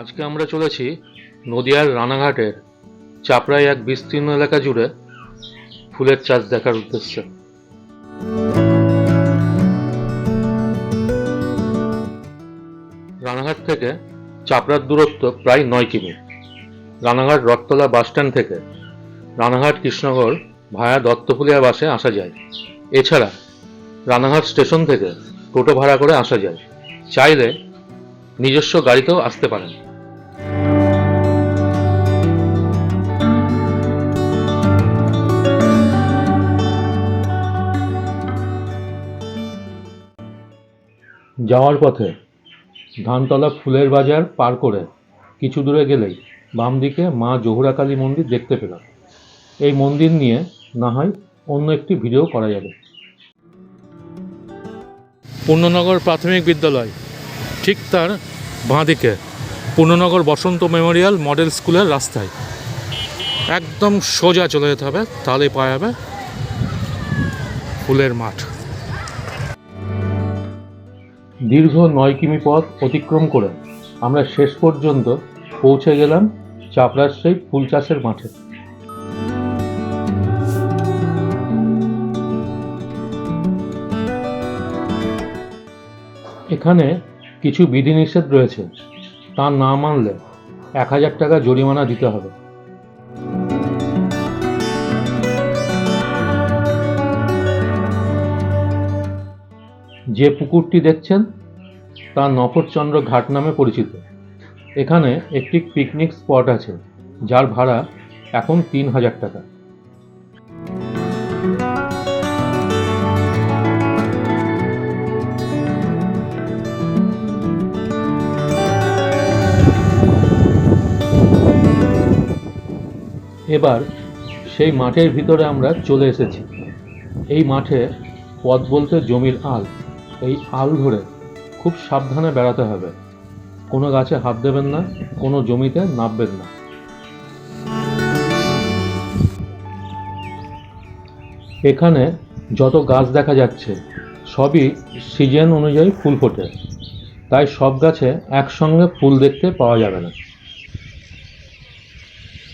আজকে আমরা চলেছি নদিয়ার রানাঘাটের চাপড়ায় এক বিস্তীর্ণ এলাকা জুড়ে ফুলের চাষ দেখার উদ্দেশ্যে। রানাঘাট থেকে চাপড়ার দূরত্ব প্রায় নয় কিমি। রানাঘাট রথতলা বাসস্ট্যান্ড থেকে রানাঘাট কৃষ্ণগড় ভায়া দত্তফুলিয়া বাসে আসা যায়। এছাড়া রানাঘাট স্টেশন থেকে টোটো ভাড়া করে আসা যায়। চাইলে নিজস্ব গাড়িতেও আসতে পারেন। যাওয়ার পথে ধানতলা ফুলের বাজার পার করে কিছু দূরে গেলেই বাম দিকে মা জহুরা কালী মন্দির দেখতে পেলাম। এই মন্দির নিয়ে না হয় অন্য একটি ভিডিও করা যাবে। পূর্ণনগর প্রাথমিক বিদ্যালয়, ঠিক তার বাঁদিকে পূর্ণনগর বসন্ত মেমোরিয়াল মডেল স্কুলের রাস্তায়। একদম সোজা চলে যেতে হবে, তাহলেই পাওয়া যাবে ফুলের মাঠ। দীর্ঘ নয় কিমি পথ অতিক্রম করে আমরা শেষ পর্যন্ত পৌঁছে গেলাম চাপড়ার সেই ফুল চাষের মাঠে। এখানে কিছু বিধিনিষেধ রয়েছে। তা না মানলে এক হাজার টাকা জরিমানা দিতে হবে। যে পুকুরটি দেখছেন, তা নফরচন্দ্র ঘাট নামে পরিচিত। এখানে একটি পিকনিক স্পট আছে, যার ভাড়া এখন তিন হাজার টাকা। এবার সেই মাঠের ভিতরে আমরা চলে এসেছি। এই মাঠে পথ বলতে জমির আল, এই আল ধরে খুব সাবধানে বেড়াতে হবে। কোনো গাছে হাত দেবেন না, কোনো জমিতে নামবেন না। এখানে যত গাছ দেখা যাচ্ছে, সবই সিজন অনুযায়ী ফুল ফোটে। তাই সব গাছে একসঙ্গে ফুল দেখতে পাওয়া যাবে না।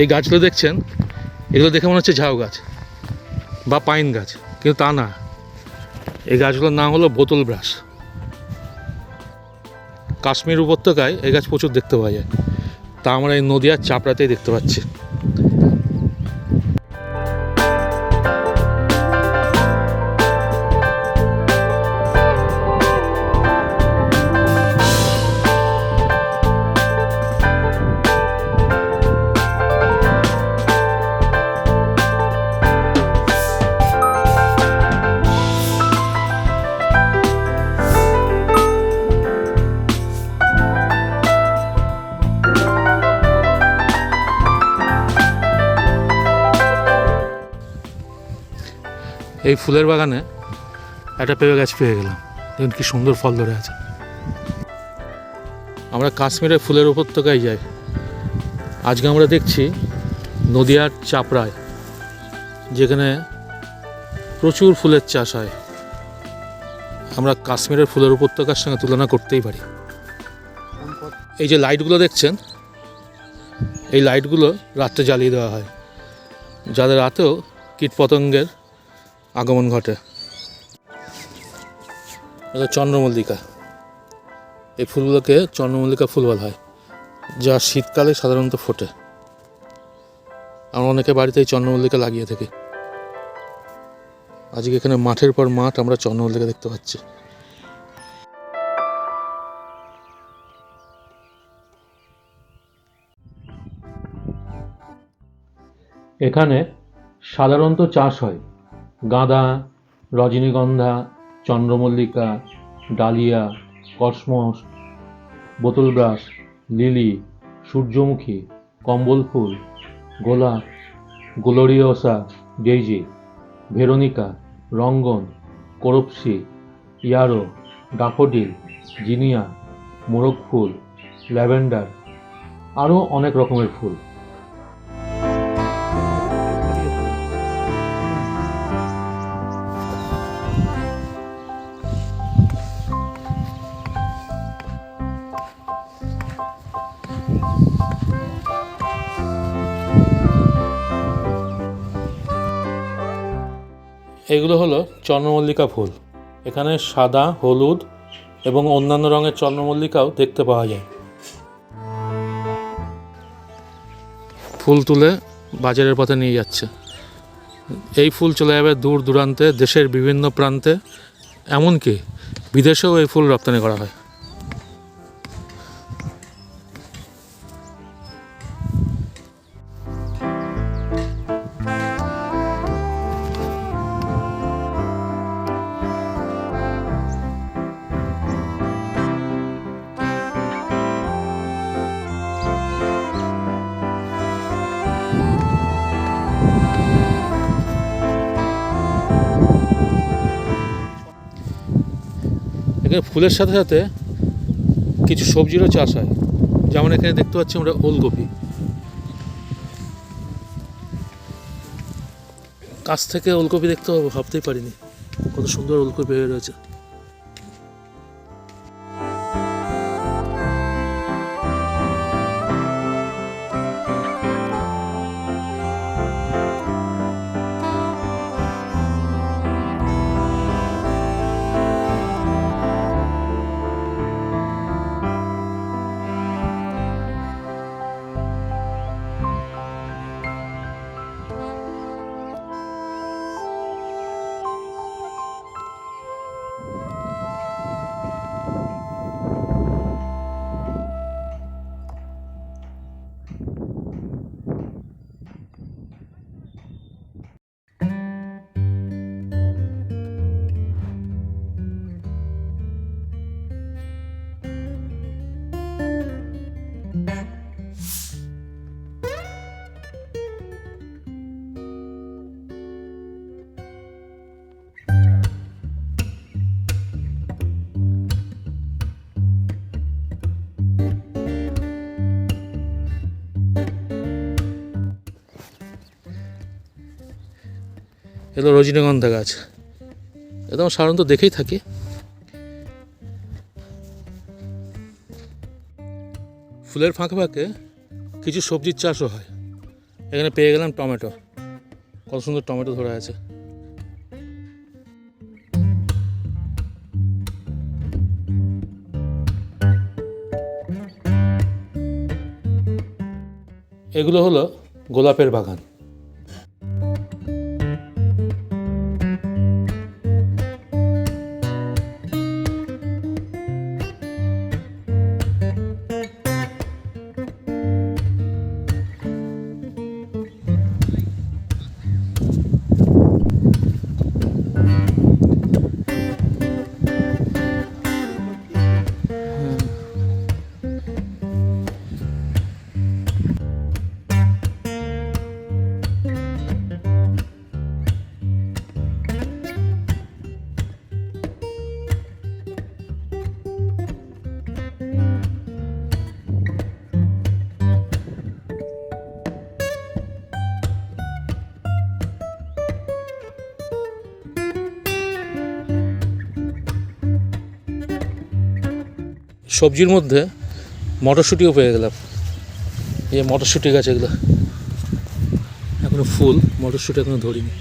এই গাছগুলো দেখছেন? এগুলো দেখে মনে হচ্ছে ঝাউ গাছ বা পাইন গাছ, কিন্তু তা না। এই গাছগুলোর নাম হলো বোতল ব্রাশ। কাশ্মীর উপত্যকায় এই গাছ প্রচুর দেখতে পাওয়া যায়। তা আমরা এই নদীয়ার চাপড়াতেই দেখতে পাচ্ছি। এই ফুলের বাগানে একটা পেঁপে গাছ পেয়ে গেলাম। দেখুন কি সুন্দর ফল ধরে আছে। আমরা কাশ্মীরের ফুলের উপত্যকায় যাই। আজকে আমরা দেখছি নদিয়ার চাপড়ায়, যেখানে প্রচুর ফুলের চাষ হয়। আমরা কাশ্মীরের ফুলের উপত্যকার সঙ্গে তুলনা করতেই পারি। এই যে লাইটগুলো দেখছেন, এই লাইটগুলো রাত্রে জ্বালিয়ে দেওয়া হয়। যাদের রাতেও কীটপতঙ্গের আগমন ঘটে। এটা চন্দ্রমল্লিকা। এই ফুলগুলোকে চন্দ্রমল্লিকা ফুল বলা হয়, যা শীতকালে সাধারণত ফোটে। আমরা অনেকে বাড়িতে এই চন্দ্রমল্লিকা লাগিয়ে থাকি। আজকে এখানে মাঠের পর মাঠ আমরা চন্দ্রমল্লিকা দেখতে পাচ্ছি। এখানে সাধারণত চাষ হয়। গাঁদা, রজনীগন্ধা, চন্দ্রমল্লিকা, ডালিয়া, কসমস, বোতলব্রাশ, লিলি, সূর্যমুখী কম্বল ফুল গোলাপ, গ্লোরিওসা, ডেইজি, ভেরোনিকা, রঙ্গন, করপসি, ইয়ারো ডাফোডিল জিনিয়া, মোরগ ফুল, ল্যাভেন্ডার, আরও অনেক রকমের ফুল। এগুলো হলো চন্দ্রমল্লিকা ফুল। এখানে সাদা, হলুদ এবং অন্যান্য রঙের চন্দ্রমল্লিকাও দেখতে পাওয়া যায়। ফুল তুলে বাজারের পথে নিয়ে যাচ্ছে। এই ফুল চলে যাবে দূর দূরান্তে, দেশের বিভিন্ন প্রান্তে। এমনকি বিদেশেও এই ফুল রপ্তানি করা হয়। এখানে ফুলের সাথে সাথে কিছু সবজিরও চাষ হয়। যেমন এখানে দেখতে পাচ্ছি আমরা ওলকপি। কাছ থেকে ওলকপি দেখতে ভাবতেই পারিনি কত সুন্দর ওলকপি হয়ে রয়েছে। এগুলো রজনীগন্ধা গাছ। আমরা সাধারণত দেখেই থাকি। ফুলের ফাঁকে ফাঁকে কিছু সবজির চাষও হয়। এখানে পেয়ে গেলাম টমেটো। কত সুন্দর টমেটো ধরে আছে। এগুলো হলো গোলাপের বাগান। সবজির মধ্যে মটরশুঁটিও পেয়ে গেলাম। এই মটরশুঁটি গাছ এগুলো। এখনও ফুল, মটরশুঁটি এখনও ধরিনি।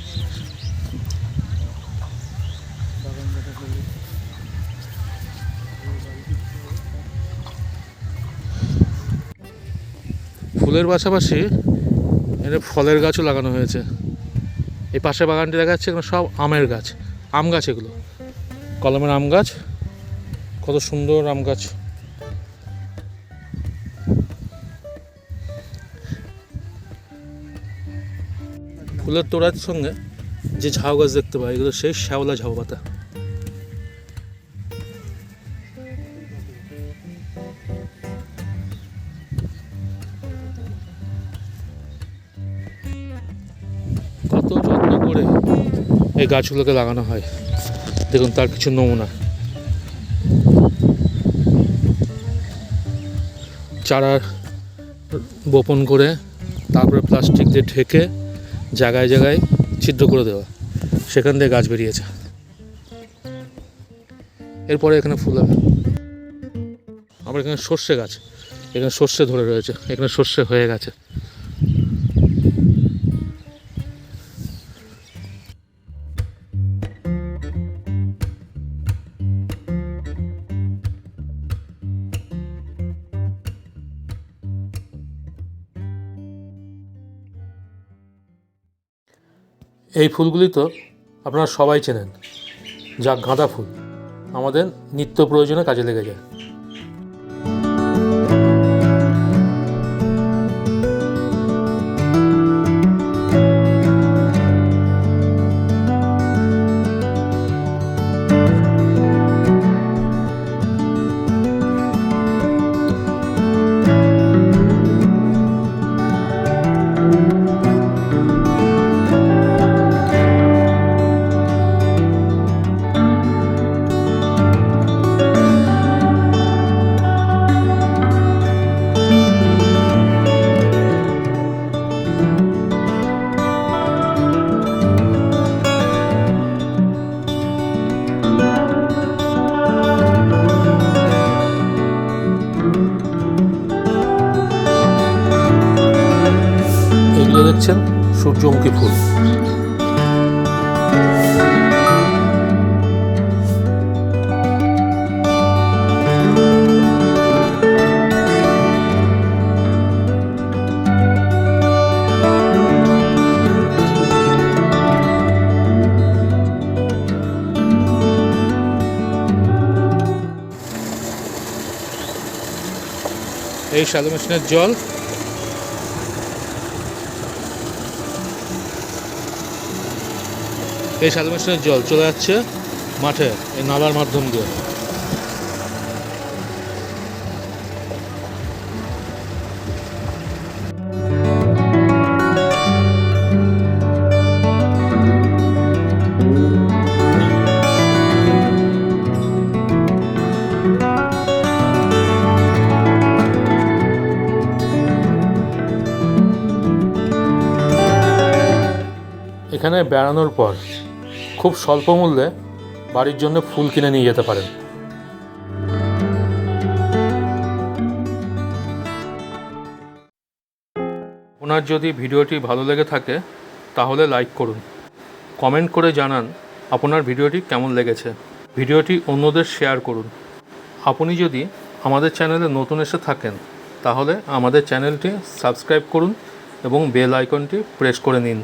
ফুলের পাশাপাশি এখানে ফলের গাছও লাগানো হয়েছে। এই পাশে বাগানটি দেখা যাচ্ছে এখানে সব আমের গাছ, আম গাছ এগুলো। কলমের আম গাছ কত সুন্দর আম গাছ। ফুলের তোড়ার সঙ্গে যে ঝাউ গাছ দেখতে পাই, এগুলো সেই শ্যাওলা ঝাউ পাতা। কত যত্ন করে এই গাছগুলোকে লাগানো হয়। দেখুন, তার কিছু নমুনা। চারা বপন করে তারপরে প্লাস্টিক দিয়ে ঢেকে জায়গায় জায়গায় ছিদ্র করে দেওয়া। সেখান থেকে গাছ বেরিয়েছে। এরপরে এখানে ফুল হবে। আমার এখানে সর্ষে গাছ। এখানে সর্ষে ধরে রয়েছে। এখানে সর্ষে হয়ে গেছে। এই ফুলগুলি তো আপনারা সবাই চেনেন। যা গাঁদা ফুল। আমাদের নিত্য প্রয়োজনে কাজে লেগে যায়। সূর্যমুখী ফুল। এই সাদা মেশিনের জল এই শ্যালো মেশিনের জল চলে যাচ্ছে মাঠে এই নালার মাধ্যম দিয়ে। এখানে বেড়ানোর পর খুব স্বল্প মূল্যে বাড়ির জন্য ফুল কিনে নিয়ে যেতে পারেন। ওনার যদি ভিডিওটি ভালো লেগে থাকে, তাহলে লাইক করুন। কমেন্ট করে জানান আপনার ভিডিওটি কেমন লেগেছে। ভিডিওটি অন্যদের শেয়ার করুন। আপনি যদি আমাদের চ্যানেলে নতুন এসে থাকেন, তাহলে আমাদের চ্যানেলটি সাবস্ক্রাইব করুন এবং বেল আইকনটি প্রেস করে নিন।